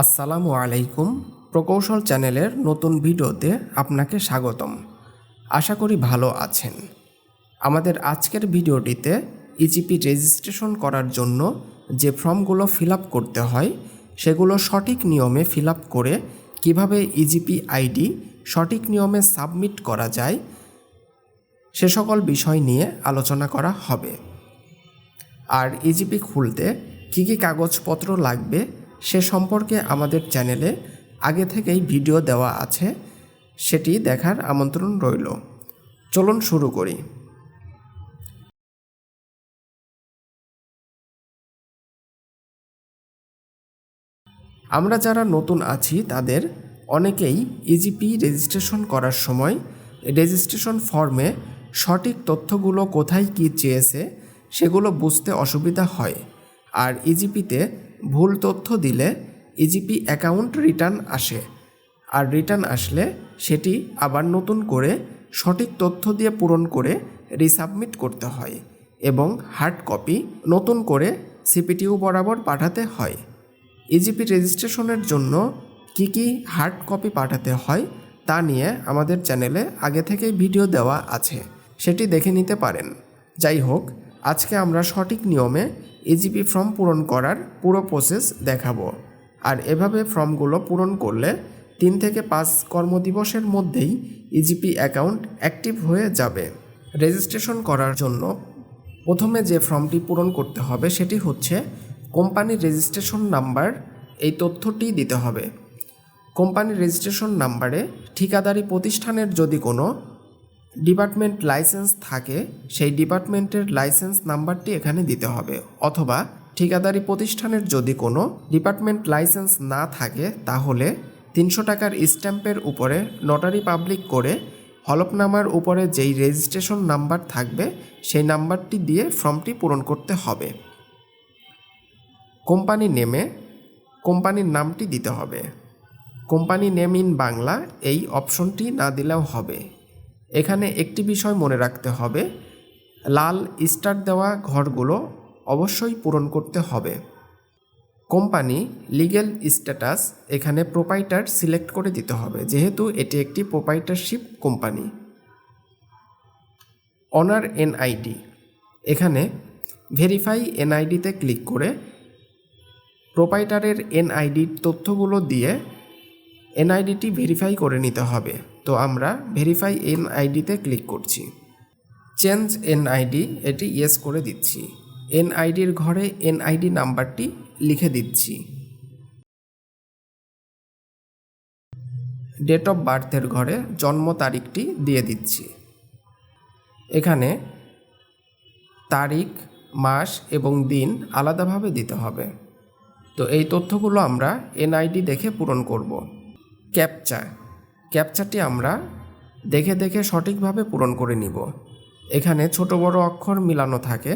আসসালামু আলাইকুম প্রকৌশল চ্যানেলের নতুন ভিডিওতে আপনাকে স্বাগতম। আশা করি ভালো আছেন। আমাদের আজকের ভিডিওটিতে ইজিপি রেজিস্ট্রেশন করার জন্য যে ফর্মগুলো ফিল করতে হয়, সেগুলো সঠিক নিয়মে ফিল করে কীভাবে ইজিপি আইডি সঠিক নিয়মে সাবমিট করা যায়, সে সকল বিষয় নিয়ে আলোচনা করা হবে। আর ইজিপি খুলতে কী কী কাগজপত্র লাগবে সে সম্পর্কে আমাদের চ্যানেলে আগে থেকেই ভিডিও দেওয়া আছে, সেটি দেখার আমন্ত্রণ রইল। চলুন শুরু করি। আমরা যারা নতুন আছি, তাদের অনেকেই ইজিপি রেজিস্ট্রেশন করার সময় রেজিস্ট্রেশন ফর্মে সঠিক তথ্যগুলো কোথায় কী চেয়েছে, সেগুলো বুঝতে অসুবিধা হয়। আর ইজিপিতে ভুল তথ্য দিলে ইজিপি অ্যাকাউন্ট রিটার্ন আসে। আর রিটার্ন আসলে সেটি আবার নতুন করে সঠিক তথ্য দিয়ে পূরণ করে রিসাবমিট করতে হয় এবং হার্ড কপি নতুন করে সিপিটিউ বরাবর পাঠাতে হয়। ইজিপি রেজিস্ট্রেশনের জন্য কি কি হার্ড কপি পাঠাতে হয় তা নিয়ে আমাদের চ্যানেলে আগে থেকেই ভিডিও দেওয়া আছে, সেটি দেখে নিতে পারেন। যাই হোক, আজকে আমরা সঠিক নিয়মে ইজিপি ফর্ম পূরণ করার পুরো প্রসেস দেখাবো। আর এভাবে ফর্মগুলো পূরণ করলে তিন থেকে পাঁচ কর্মদিবসের মধ্যেই ইজিপি অ্যাকাউন্ট অ্যাক্টিভ হয়ে যাবে। রেজিস্ট্রেশন করার জন্য প্রথমে যে ফর্মটি পূরণ করতে হবে সেটি হচ্ছে কোম্পানির রেজিস্ট্রেশন নাম্বার এই তথ্যটি দিতে হবে। কোম্পানির রেজিস্ট্রেশন নাম্বারে ঠিকাদারি প্রতিষ্ঠানের যদি কোনো ডিপার্টমেন্ট লাইসেন্স থাকে, সেই ডিপার্টমেন্টের লাইসেন্স নাম্বারটি এখানে দিতে হবে। অথবা ঠিকাদারি প্রতিষ্ঠানের যদি কোনো ডিপার্টমেন্ট লাইসেন্স না থাকে, তাহলে তিনশো টাকার স্ট্যাম্পের উপরে নটারি পাবলিক করে হলফনামার উপরে যেই রেজিস্ট্রেশন নাম্বার থাকবে, সেই নাম্বারটি দিয়ে ফর্মটি পূরণ করতে হবে। কোম্পানি নেমে কোম্পানির নামটি দিতে হবে। কোম্পানি নেম ইন বাংলা এই অপশনটি না দিলেও হবে। এখানে একটি বিষয় মনে রাখতে হবে। লাল স্টার দেওয়া ঘরগুলো অবশ্যই পূরণ করতে হবে। কোম্পানি লিগ্যাল স্ট্যাটাস এখানে প্রোপাইটার সিলেক্ট করে দিতে হবে, যেহেতু এটি একটি প্রোপাইটারশিপ কোম্পানি। অনার এনআইডি, এখানে ভেরিফাই এনআইডিতে ক্লিক করে প্রোপাইটারের এনআইডির তথ্যগুলো দিয়ে এনআইডিটি ভেরিফাই করে নিতে হবে। তো আমরা ভেরিফাই এনআইডিতে ক্লিক করছি। চেঞ্জ এন আইডি এটি ইয়েস করে দিচ্ছি। এনআইডির ঘরে এন আইডি নাম্বারটি লিখে দিচ্ছি। ডেট অফ বার্থের ঘরে জন্ম তারিখটি দিয়ে দিচ্ছি। এখানে তারিখ, মাস এবং দিন আলাদাভাবে দিতে হবে। তো এই তথ্যগুলো আমরা এনআইডি দেখে পূরণ করব। ক্যাপচা ক্যাপচাটি আমরা দেখে দেখে সঠিকভাবে পূরণ করে নিব। এখানে ছোট বড় অক্ষর মিলানো থাকে।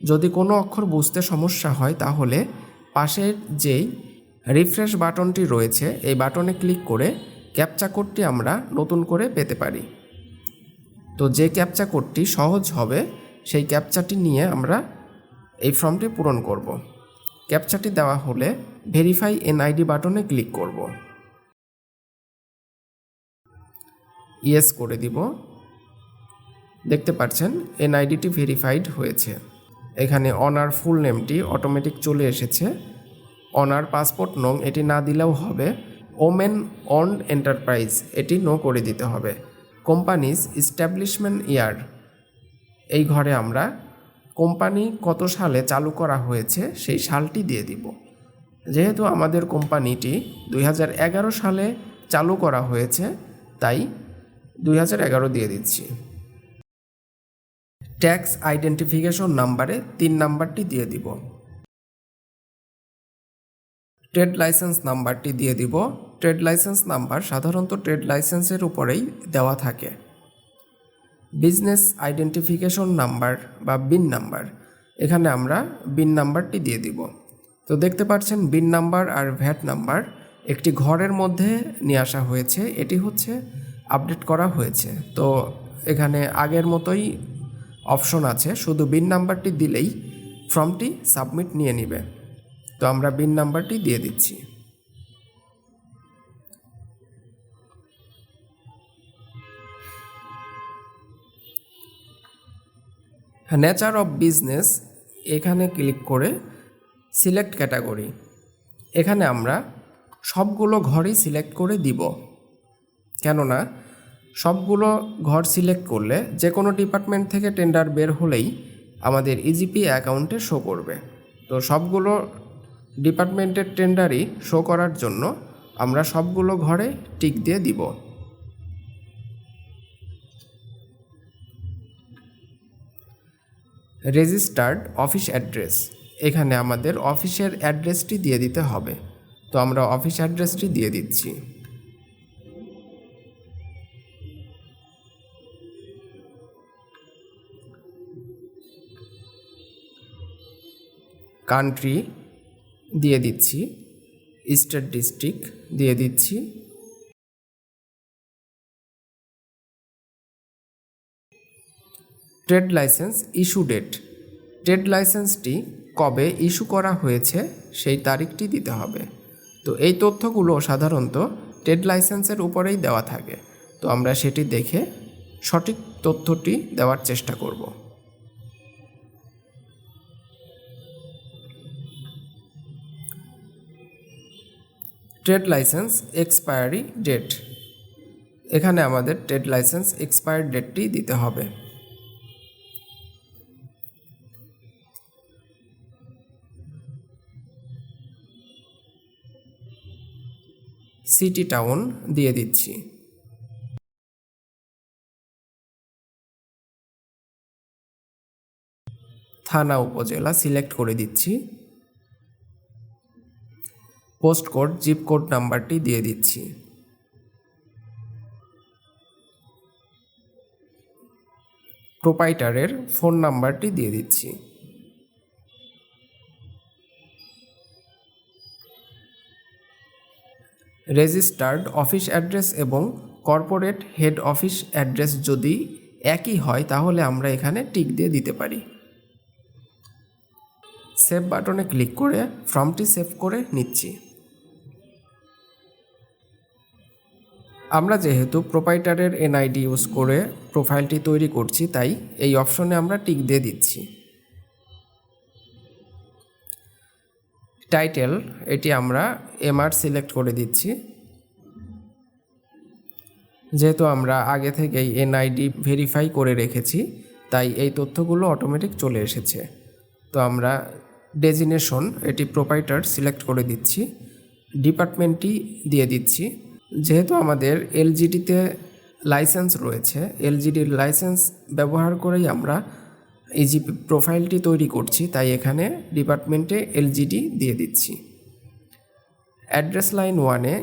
যদি কোনো অক্ষর বুঝতে সমস্যা হয়, তাহলে পাশের যেই রিফ্রেশ বাটনটি রয়েছে, এই বাটনে ক্লিক করে ক্যাপচা কোডটি আমরা নতুন করে পেতে পারি। তো যে ক্যাপচা কোডটি সহজ হবে, সেই ক্যাপচাটি নিয়ে আমরা এই ফর্মটি পূরণ করব। ক্যাপচাটি দেওয়া হলে ভেরিফাই এনআইডি বাটনে ক্লিক করব। ইয়েস করে দিব। দেখতে পাচ্ছেন, এনআইডিটি ভেরিফাইড হয়েছে। এখানে অনার ফুল নেমটি অটোমেটিক চলে এসেছে। অনার পাসপোর্ট নং এটি না দিলেও হবে। ওমেন অন এন্টারপ্রাইজ এটি নো করে দিতে হবে। Companies establishment year. এই ঘরে আমরা কোম্পানি কত সালে চালু করা হয়েছে সেই সালটি দিয়ে দিব। যেহেতু আমাদের কোম্পানিটি দুই হাজার এগারো সালে চালু করা হয়েছে, তাই দুই হাজার এগারো দিয়ে দিচ্ছি। ট্যাক্স আইডেন্টিফিকেশন নাম্বারে তিন নাম্বারটি দিয়ে দিব। ট্রেড লাইসেন্স নাম্বারটি দিয়ে দিব। ট্রেড লাইসেন্স নাম্বার সাধারণত ট্রেড লাইসেন্সের উপরেই দেওয়া থাকে। বিজনেস আইডেন্টিফিকেশন নাম্বার বা বিন নাম্বার, এখানে আমরা বিন নাম্বারটি দিয়ে দিব। তো দেখতে পাচ্ছেন বিন নাম্বার আর ভ্যাট নাম্বার একটি ঘরের মধ্যে নিয়ে আসা হয়েছে। এটি হচ্ছে আপডেট করা হয়েছে। তো এখানে আগের মতোই অপশন আছে, শুধু বিন নাম্বারটি দিলেই ফর্মটি সাবমিট নিয়ে নিবে। তো আমরা বিন নাম্বারটি দিয়ে দিচ্ছি। নেচার অফ বিজনেস, এখানে ক্লিক করে সিলেক্ট ক্যাটাগরি। এখানে আমরা সবগুলো ঘরই সিলেক্ট করে দিব। কেননা সবগুলো ঘর সিলেক্ট করলে যে কোনো ডিপার্টমেন্ট থেকে টেন্ডার বের হলেই আমাদের ইজিপি অ্যাকাউন্টে শো করবে। তো সবগুলো ডিপার্টমেন্টের টেন্ডারই শো করার জন্য আমরা সবগুলো ঘরে টিক দিয়ে দিব। রেজিস্টার্ড অফিস অ্যাড্রেস এখানে আমাদের অফিসের অ্যাড্রেসটি দিয়ে দিতে হবে। তো আমরা অফিস অ্যাড্রেসটি দিয়ে দিচ্ছি। কান্ট্রি দিয়ে দিচ্ছি স্টেট ডিস্ট্রিক্ট দিয়ে দিচ্ছি। Trade licence issue date trade লাইসেন্সটি কবে ইস্যু করা হয়েছে সেই তারিখটি দিতে হবে। তো এই তথ্যগুলো সাধারণত ট্রেড লাইসেন্সের উপরেই দেওয়া থাকে। তো আমরা সেটি দেখে সঠিক তথ্যটি দেওয়ার চেষ্টা করব। Trade licence expiry date. এখানে আমাদের ট্রেড লাইসেন্স এক্সপায়ার ডেটটি দিতে হবে। সিটি টাউন দিয়ে দিচ্ছি। থানা উপজেলা সিলেক্ট করে দিচ্ছি। পোস্ট কোড, জিপ কোড নাম্বারটি দিয়ে দিচ্ছি। প্রোপাইটারের ফোন নাম্বারটি দিয়ে দিচ্ছি। রেজিস্টার্ড অফিস অ্যাড্রেস এবং কর্পোরেট হেড অফিস অ্যাড্রেস যদি একই হয়, তাহলে আমরা এখানে টিক দিয়ে দিতে পারি। সেভ বাটনে ক্লিক করে ফর্মটি সেভ করে নিচ্ছি। আমরা যেহেতু প্রোপাইটারের এনআইডি ইউজ করে প্রোফাইলটি তৈরি করছি, তাই এই অপশনে আমরা টিক দিয়ে দিচ্ছি। টাইটেল এটি আমরা এমআর সিলেক্ট করে দিচ্ছি। যেহেতু আমরা আগে থেকেই এনআইডি ভেরিফাই করে রেখেছি, তাই এই তথ্যগুলো অটোমেটিক চলে এসেছে। তো আমরা ডেজিনেশন এটি প্রোপাইটার সিলেক্ট করে দিচ্ছি। ডিপার্টমেন্টটি দিয়ে দিচ্ছি। যেহেতু আমাদের এলজিডিতে লাইসেন্স রয়েছে এলজিডির লাইসেন্স ব্যবহার করেই আমরা ইজিপি প্রোফাইলটি তৈরি করছি, তাই এখানে ডিপার্টমেন্টে এলজিডি দিয়ে দিচ্ছি। অ্যাড্রেস লাইন ওয়ানে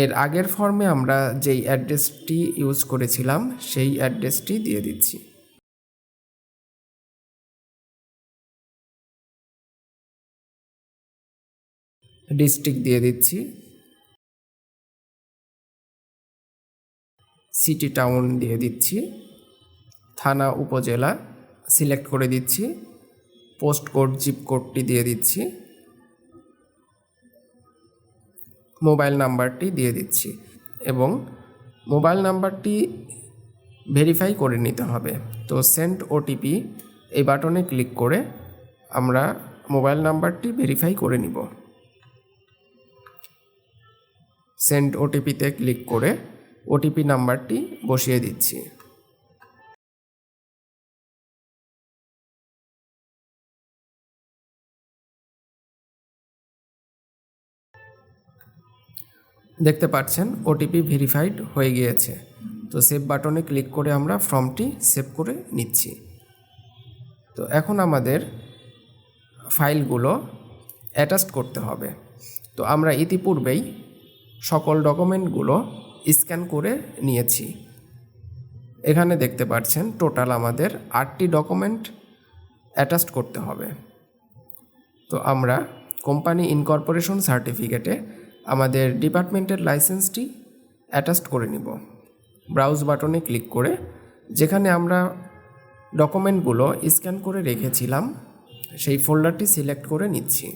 এর আগের ফর্মে আমরা যেই অ্যাড্রেসটি ইউজ করেছিলাম, সেই অ্যাড্রেসটি দিয়ে দিচ্ছি। ডিস্ট্রিক্ট দিয়ে দিচ্ছি। সিটি টাউন দিয়ে দিচ্ছি। থানা, উপজেলা সিলেক্ট করে দিচ্ছি। পোস্ট কোড, জিপ কোডটি দিয়ে দিচ্ছি। মোবাইল নাম্বারটি দিয়ে দিচ্ছি এবং মোবাইল নাম্বারটি ভেরিফাই করে নিতে হবে। তো সেন্ড ওটিপি এই বাটনে ক্লিক করে আমরা মোবাইল নাম্বারটি ভেরিফাই করে নিব। সেন্ড ওটিপিতে ক্লিক করে ওটিপি নাম্বারটি বসিয়ে দিচ্ছি। দেখতে পাচ্ছেন ওটিপি ভেরিফাইড হয়ে গিয়েছে। তো সেভ বাটনে ক্লিক করে আমরা ফর্মটি সেভ করে নিচ্ছি। তো এখন আমাদের ফাইলগুলো অ্যাটাচ করতে হবে। তো আমরা ইতিপূর্বেই সকল ডকুমেন্টগুলো স্ক্যান করে নিয়েছি। এখানে দেখতে পাচ্ছেন, টোটাল আমাদের আটটি ডকুমেন্ট অ্যাটাচ করতে হবে। তো আমরা কোম্পানি ইনকর্পোরেশন সার্টিফিকেটে আমাদের ডিপার্টমেন্টের লাইসেন্সটি অ্যাটাচড করে নিব। ব্রাউজ বাটনে ক্লিক করে যেখানে আমরা ডকুমেন্টগুলো স্ক্যান করে রেখেছিলাম, সেই ফোল্ডারটি সিলেক্ট করে নিচ্ছি।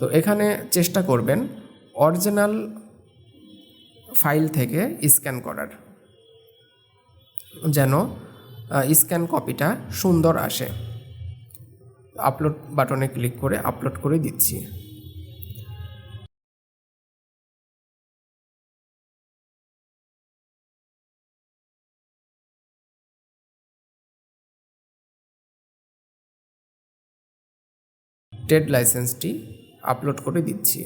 তো এখানে চেষ্টা করবেন, অরিজিনাল ফাইল থেকে স্ক্যান করার। যেন স্ক্যান কপিটা সুন্দর আসে। আপলোড বাটনে ক্লিক করে আপলোড করে দিচ্ছি। ট্রেড লাইসেন্সটি আপলোড করে দিচ্ছি।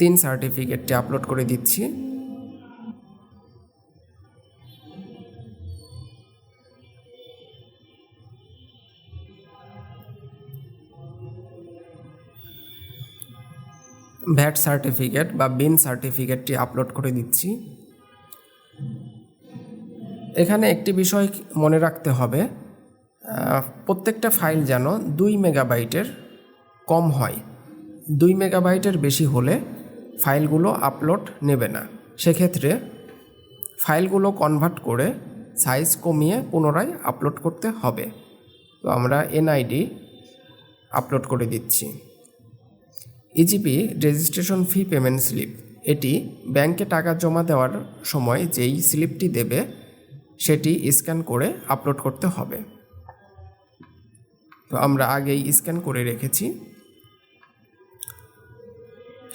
তিন সার্টিফিকেটটি আপলোড করে দিচ্ছি। ভ্যাট সার্টিফিকেট বা বিন সার্টিফিকেটটি আপলোড করে দিচ্ছি। এখানে একটি বিষয় মনে রাখতে হবে প্রত্যেকটা ফাইল যেন দুই মেগাবাইটের কম হয়। দুই মেগাবাইটের বেশি হলে ফাইলগুলো আপলোড নেবে না। সেক্ষেত্রে ফাইলগুলো কনভার্ট করে সাইজ কমিয়ে পুনরায় আপলোড করতে হবে। তো আমরা এনআইডি আপলোড করে দিচ্ছি। EGP registration fee payment slip এটি ব্যাংকে টাকা জমা দেওয়ার সময় যেই স্লিপটি দেবে, সেটি স্ক্যান করে আপলোড করতে হবে। তো আমরা আগেই স্ক্যান করে রেখেছি।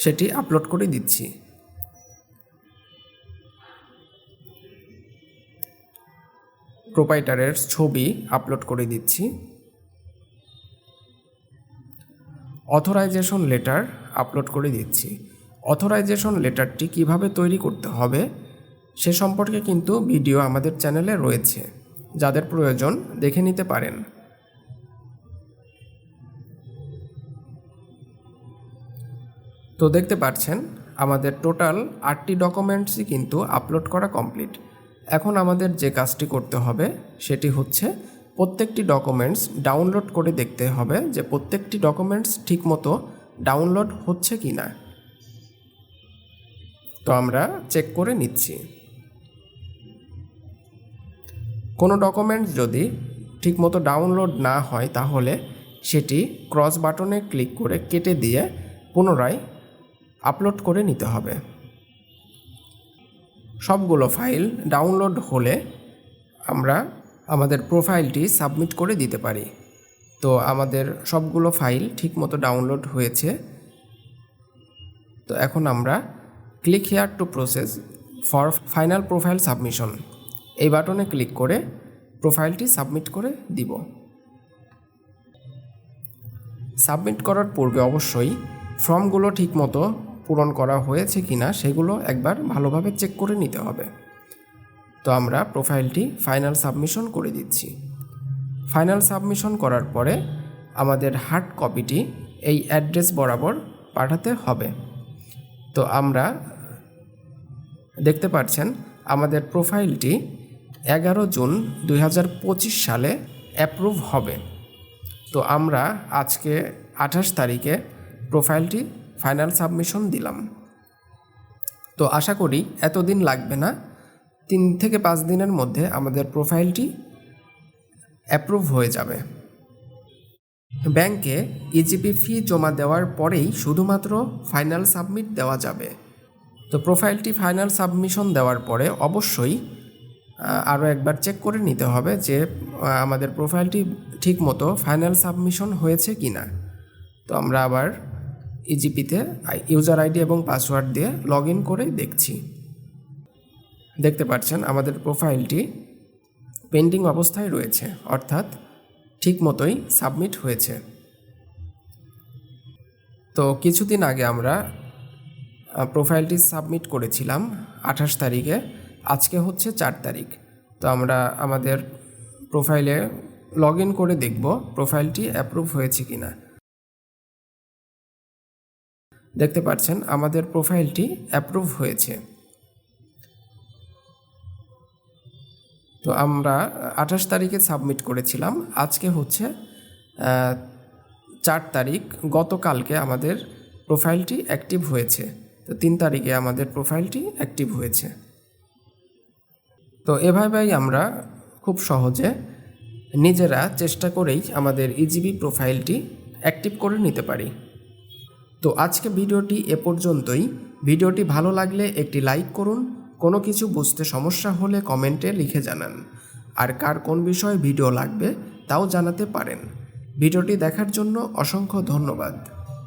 সেটি আপলোড করে দিচ্ছি। প্রোপাইটারের ছবি আপলোড করে দিচ্ছি। অথরাইজেশন লেটার আপলোড করে দিচ্ছি। অথরাইজেশন লেটারটি কীভাবে তৈরি করতে হবে, সে সম্পর্কে কিন্তু ভিডিও আমাদের চ্যানেলে রয়েছে। যাদের প্রয়োজন দেখে নিতে পারেন। তো দেখতে পাচ্ছেন, আমাদের টোটাল আটটি ডকুমেন্টসই কিন্তু আপলোড করা কমপ্লিট। এখন আমাদের যে কাজটি করতে হবে, সেটি হচ্ছে প্রত্যেকটি ডকুমেন্টস ডাউনলোড করে দেখতে হবে যে প্রত্যেকটি ডকুমেন্টস ঠিকমতো ডাউনলোড হচ্ছে কি না। তো আমরা চেক করে নিচ্ছি। কোনো ডকুমেন্টস যদি ঠিকমতো ডাউনলোড না হয়, তাহলে সেটি ক্রস বাটনে ক্লিক করে কেটে দিয়ে পুনরায় আপলোড করে নিতে হবে। সবগুলো ফাইল ডাউনলোড হলে আমরা আমাদের প্রোফাইলটি সাবমিট করে দিতে পারি। তো আমাদের সবগুলো ফাইল ঠিকমতো ডাউনলোড হয়েছে। তো এখন আমরা click here to process for final profile submission এই বাটনে ক্লিক করে প্রোফাইলটি সাবমিট করে দিব। সাবমিট করার পূর্বে অবশ্যই ফর্মগুলো ঠিকমতো পূরণ করা হয়েছে কিনা সেগুলো একবার ভালোভাবে চেক করে নিতে হবে। তো আমরা প্রোফাইলটি ফাইনাল সাবমিশন করে দিচ্ছি। ফাইনাল সাবমিশন করার পরে আমাদের হার্ড কপিটি এই অ্যাড্রেস বরাবর পাঠাতে হবে। তো আমরা দেখতে পাচ্ছেন, আমাদের প্রোফাইলটি এগারো জুন দু হাজার পঁচিশ সালে অ্যাপ্রুভ হবে। তো আমরা আজকে আঠাশ তারিখে প্রোফাইলটি ফাইনাল সাবমিশন দিলাম। তো আশা করি এতদিন লাগবে না। তিন থেকে পাঁচ দিনের মধ্যে আমাদের প্রোফাইলটি অ্যাপ্রুভ হয়ে যাবে। ব্যাংকে ইজিপি ফি জমা দেওয়ার পরেই শুধুমাত্র ফাইনাল সাবমিট দেওয়া যাবে। তো প্রোফাইলটি ফাইনাল সাবমিশন দেওয়ার পরে অবশ্যই আরও একবার চেক করে নিতে হবে যে আমাদের প্রোফাইলটি ঠিকমতো ফাইনাল সাবমিশন হয়েছে কি না তো আমরা আবার ইজিপিতে ইউজার আইডি এবং পাসওয়ার্ড দিয়ে লগ ইন করে দেখছি। দেখতে পাচ্ছেন আমাদের প্রোফাইলটি পেন্ডিং অবস্থায় রয়েছে, অর্থাৎ ঠিক মতোই সাবমিট হয়েছে। তো কিছুদিন আগে আমরা প্রোফাইলটি সাবমিট করেছিলাম আঠাশ তারিখে, আজকে হচ্ছে চার তারিখ। তো আমরা আমাদের প্রোফাইলে লগ ইন করে দেখব প্রোফাইলটি অ্যাপ্রুভ হয়েছে কি না দেখতে পাচ্ছেন, আমাদের প্রোফাইলটি অ্যাপ্রুভ হয়েছে। তো আমরা আঠাশ তারিখে সাবমিট করেছিলাম। আজকে হচ্ছে চার তারিখ, গতকালকে আমাদের প্রোফাইলটি অ্যাক্টিভ হয়েছে। তো তিন তারিখে আমাদের প্রোফাইলটি অ্যাক্টিভ হয়েছে। তো এভাবেই আমরা খুব সহজে নিজেরা চেষ্টা করেই আমাদের ইজিবি প্রোফাইলটি অ্যাক্টিভ করে নিতে পারি। তো আজকে ভিডিওটি এ পর্যন্তই। ভিডিওটি ভালো লাগলে একটি লাইক করুন, কোনো কিছু বুঝতে সমস্যা হলে কমেন্টে লিখে জানান। আর কার কোন বিষয়ে ভিডিও লাগবে, তাও জানাতে পারেন। ভিডিওটি দেখার জন্য অসংখ্য ধন্যবাদ।